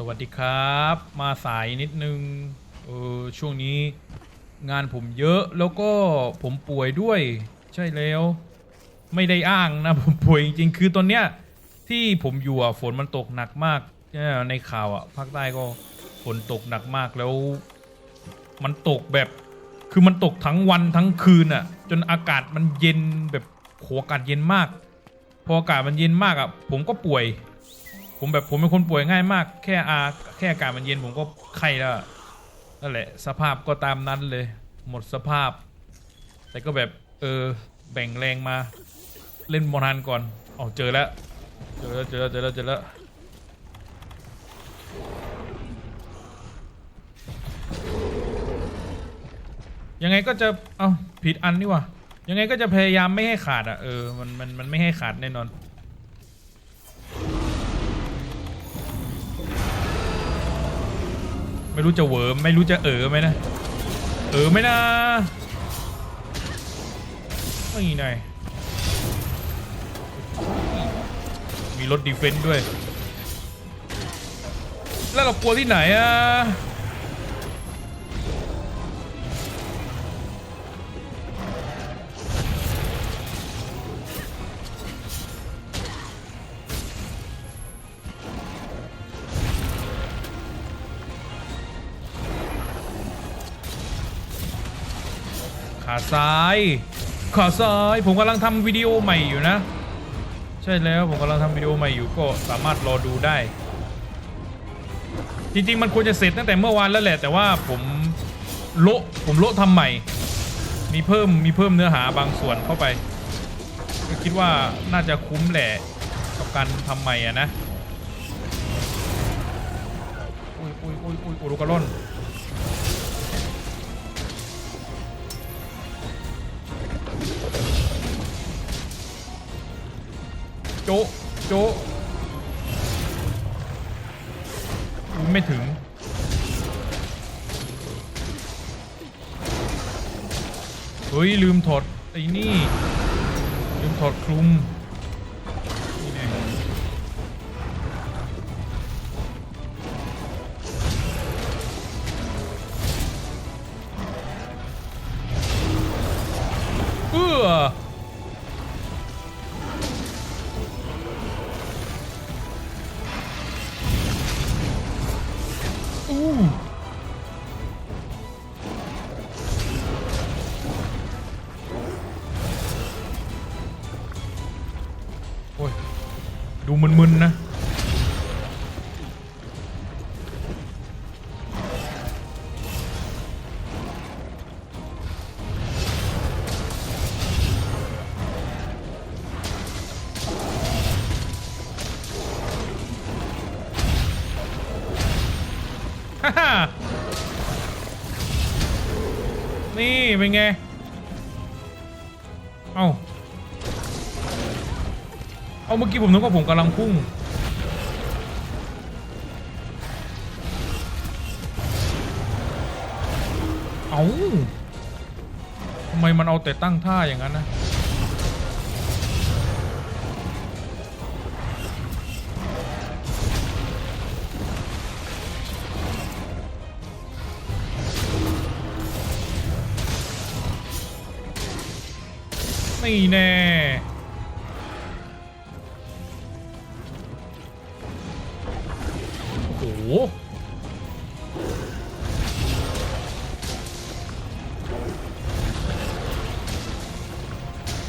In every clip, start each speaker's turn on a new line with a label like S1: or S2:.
S1: สวัสดีครับ มาสายนิดนึงเออช่วงนี้งานผมเยอะแล้วก็ผมป่วยด้วย ใช่แล้ว ไม่ได้อ้างนะผมป่วยจริงๆคือตอนเนี้ยที่ผมอยู่อะฝนมันตกหนักมากเนี่ยในข่าวอะภาคใต้ก็ฝนตกหนักมากแล้ว มันตกแบบ คือมันตกทั้งวันทั้งคืนอะ จนอากาศมันเย็นแบบโหอากาศเย็นมาก พออากาศมันเย็นมากอะผมก็ป่วย ผมแบบผมเป็นคนป่วยง่ายมาก แค่อาแค่อากาศมันเย็นผมก็ไข้แล้วอะนั่นแหละ สภาพก็ตามนั้นเลย หมดสภาพ แต่ก็แบบเออแบ่งแรงมา เล่นโมนันก่อนอ๋อเจอแล้วเจอแล้วเจอแล้วเจอแล้วเจอแล้วยังไงก็จะเอาผิดอันนี่วะยังไงก็จะพยายามไม่ให้ขาดอะเออมันมันมันไม่ให้ขาดแน่นอน ไม่รู้จะเวิร์มไม่รู้จะเออไหมนะ เออไหมนะไม่หน่อยมีรถดีเฟนต์ด้วย แล้วเรากลัวที่ไหนอะ ขาซ้าย ขาซ้าย ผมกำลังทำวิดีโอใหม่อยู่นะ ใช่แล้วผมกำลังทำวิดีโอใหม่อยู่ก็สามารถรอดูได้ จริงๆมันควรจะเสร็จตั้งแต่เมื่อวานแล้วแหละ แต่ว่าผมโละผมโละทำใหม่ มีเพิ่มมีเพิ่มเนื้อหาบางส่วนเข้าไปก็คิดว่าน่าจะคุ้มแหละกับการทำใหม่อะนะอุ้ยอุ้ยอุ้ยอุ้ยอุรุกาล่นโจะโจ๊ะไม่ถึง เฮ้ย ลืมถอดไอ้นี่ ลืมถอดคลุม ดูมึนๆนะฮ่าฮ่านี่เป็นไง เอาเมื่อกี้ผมนึกว่าผมกำลังพุ่ง เอาทำไมมันเอาแต่ตั้งท่าอย่างนั้นนะนี่แน่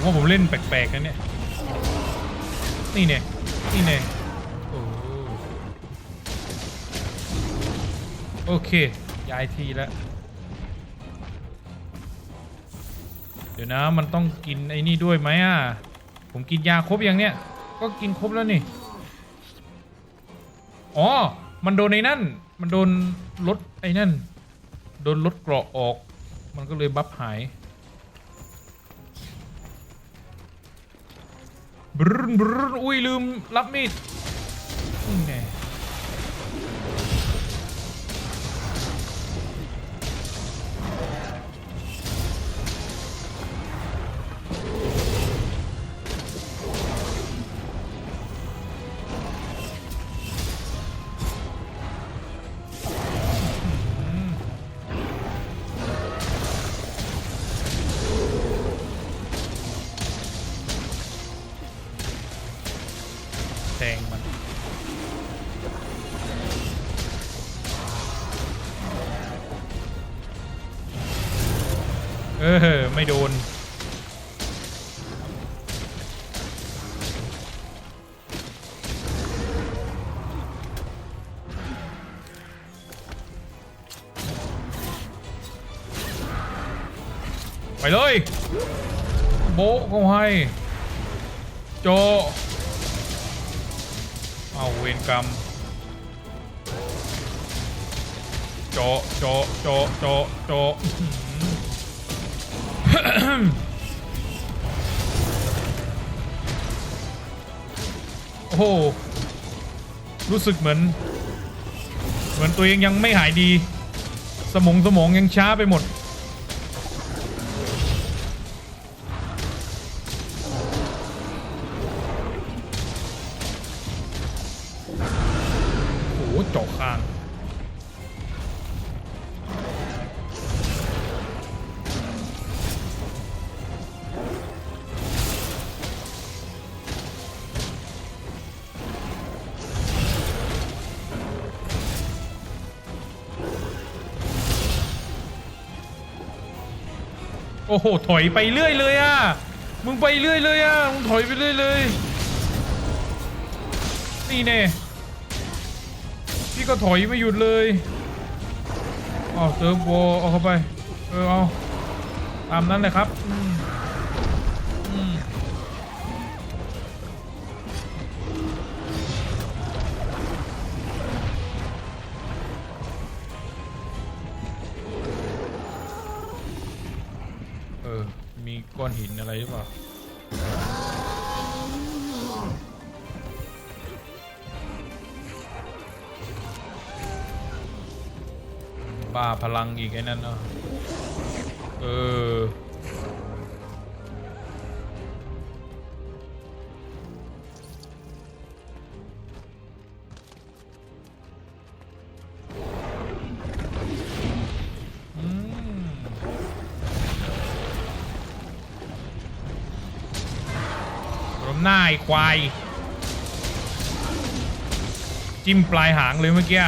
S1: ผมว่าผมเล่นแปลกๆนะเนี่ย นี่เนี่ย นี่เนี่ยโอ้โอเค ย้ายทีแล้ว เดี๋ยวนะมันต้องกินไอ้นี่ด้วยไหมอะ ผมกินยาครบยังเนี่ย ก็กินครบแล้วนี่ อ๋อ มันโดนไอ้นั่น มันโดนลดไอ้นั่น โดนลดเกราะออก มันก็เลยบัฟหาย บรุนบรุนอุ้ยลืมรับมีด เออ ไม่โดน ไปเลย โบะเขาให้ โจ เอาเวรกรรมโจ โจ โจ โจ โจ โอ้โห รู้สึกเหมือน เหมือนตัวเองยังไม่หายดี สมองสมองยังช้าไปหมด โอ้โห ถอยไปเรื่อยเลยอะ มึงไปเรื่อยเลยอะ มึงถอยไปเรื่อยเลย นี่เน่พี่ก็ถอยไม่หยุดเลยอ๋อเติมโบเอาเข้าไป เออเอา ตามนั้นเลยครับ ก้อนหินอะไรหรือเปล่าบ้าพลังอีกไอ้นั่นเนาะเออ หน้าควาย จิ้มปลายหางเลยเมื่อกี้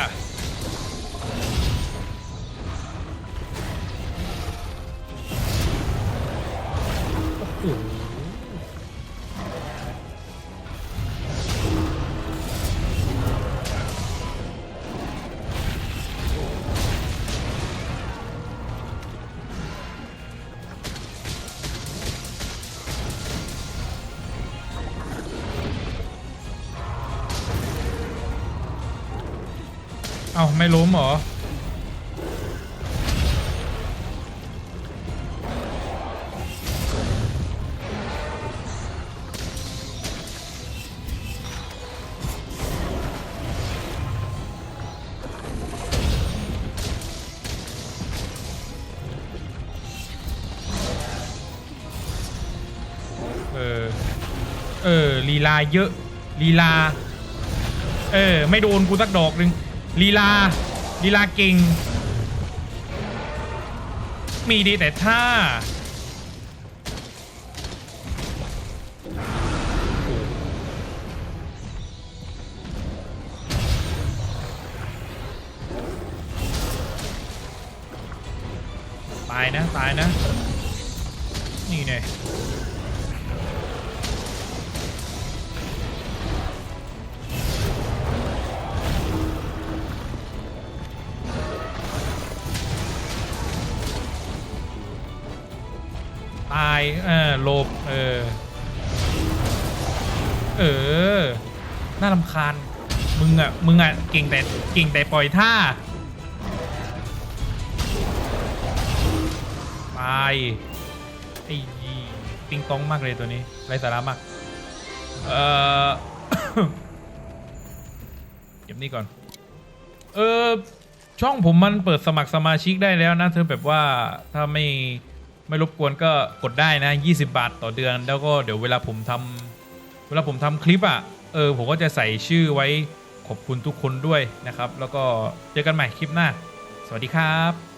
S1: เอ้าไม่ล้มเหรอ เออ เออลีลาเยอะลีลา เออ ไม่โดนกูสักดอกหนึ่ง ลีลาลีลาเก่ง มีดีแต่ท่าตายนะ ตายนะ นี่เนี่ หลบเออ เออ น่ารำคาญ มึงอะ มึงอะ เก่งแต่ เก่งแต่ปล่อยท่า ตาย ไอ้ยีติงตองมากเลยตัวนี้ไรสาระมาก เออเก็บนี่ก่อน เออช่องผมมันเปิดสมัครสมาชิกได้แล้วนะ เธอแบบว่าถ้าไม่ ไม่รบกวนก็กดได้นะ 20 บาทต่อเดือน แล้วก็เดี๋ยวเวลาผมทำเวลาผมทำคลิปอะ่ะเออผมก็จะใส่ชื่อไว้ขอบคุณทุกคนด้วยนะครับ แล้วก็เจอกันใหม่คลิปหน้า สวัสดีครับ